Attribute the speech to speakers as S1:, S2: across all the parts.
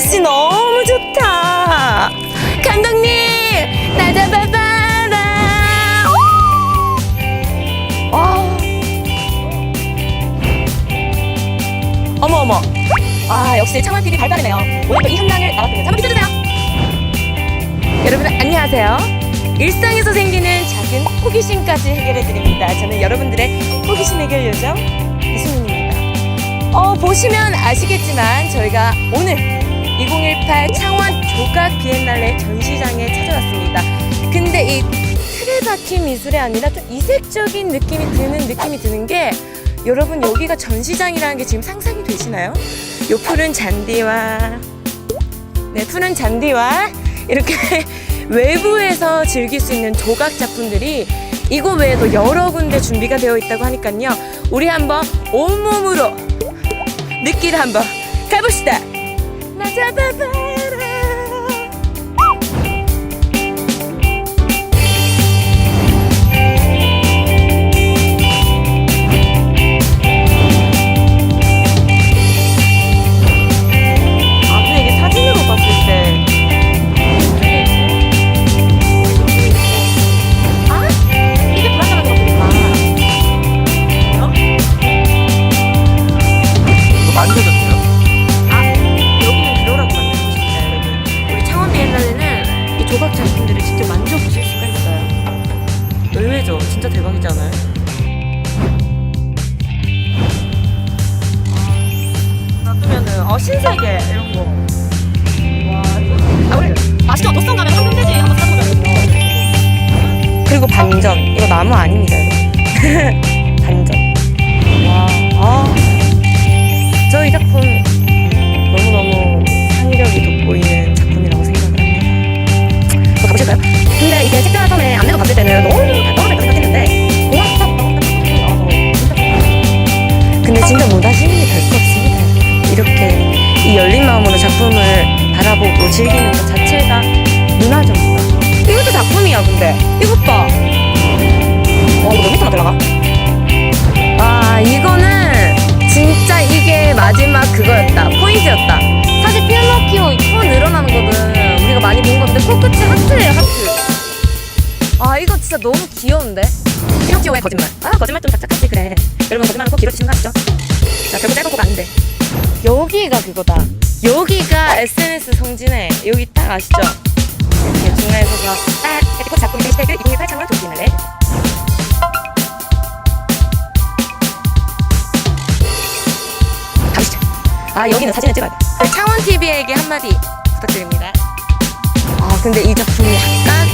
S1: 날씨 너무 좋다. 감독님, 나 잡아봐라. 와. 어머, 어머. 아, 역시 창원 TV 발발이네요. 오늘도 이 현장을 나갔습니다. 한번 비춰주세요. 여러분, 안녕하세요. 일상에서 생기는 작은 호기심까지 해결해 드립니다. 저는 여러분들의 호기심 해결 요정 이수민입니다. 어, 보시면 아시겠지만 저희가 오늘 2018 창원 조각 비엔날레 전시장에 찾아왔습니다. 근데 이 틀에 박힌 미술이 아니라 좀 이색적인 느낌이 드는 느낌이 드는 게 여러분 여기가 전시장이라는 게 지금 상상이 되시나요? 요 푸른 잔디와 네 푸른 잔디와 이렇게 외부에서 즐길 수 있는 조각 작품들이 이곳 외에도 여러 군데 준비가 되어 있다고 하니까요. 우리 한번 온몸으로 느끼를 한번 가봅시다. 나 잡아 진짜 대박이지 않아요? 아, 놔두면은, 어, 신세계, 이런 거. 와, 이거. 아, 우리
S2: 맛있죠? 도성 가면 황금 돼지 한번 사보자.
S1: 그리고 반전. 이거 나무 아닙니다, 여러
S2: 진짜
S1: 못하시는 게 별거 없습니다. 이렇게 이 열린 마음으로 작품을 바라보고 즐기는 것 자체가 문화죠, 문화. 이것도 작품이야, 근데. 이것 봐.
S2: 와 이거 몇 미터나 들어가?
S1: 아, 이거는 진짜 이게 마지막 그거였다. 포인트였다. 사실 피아노 키오 코 늘어나는 거는 우리가 많이 본 건데 코끝이 하트예요, 하트. 아, 이거 진짜 너무 귀여운데?
S2: 피노키오의 거짓말. 아 거짓말 좀 작작하지 그래. 여러분 거짓말은 꼭 길어지시는 거 아시죠? 자 결국 짧은 꼭 아닌데.
S1: 여기가 그거다. 여기가 SNS 성진해. 여기 딱 아시죠? 이렇게 중간에서
S2: 딱 에티코 작품 해시태그 2018 창원 조기날래. 가보시죠. 아 여기는 사진을 찍어야 돼.
S1: 창원 TV에게 한마디 부탁드립니다. 아 근데 이 작품이 약간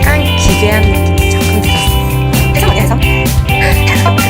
S1: 약간 기괴한 느낌의 작품 들었어.
S2: 아니야 해성?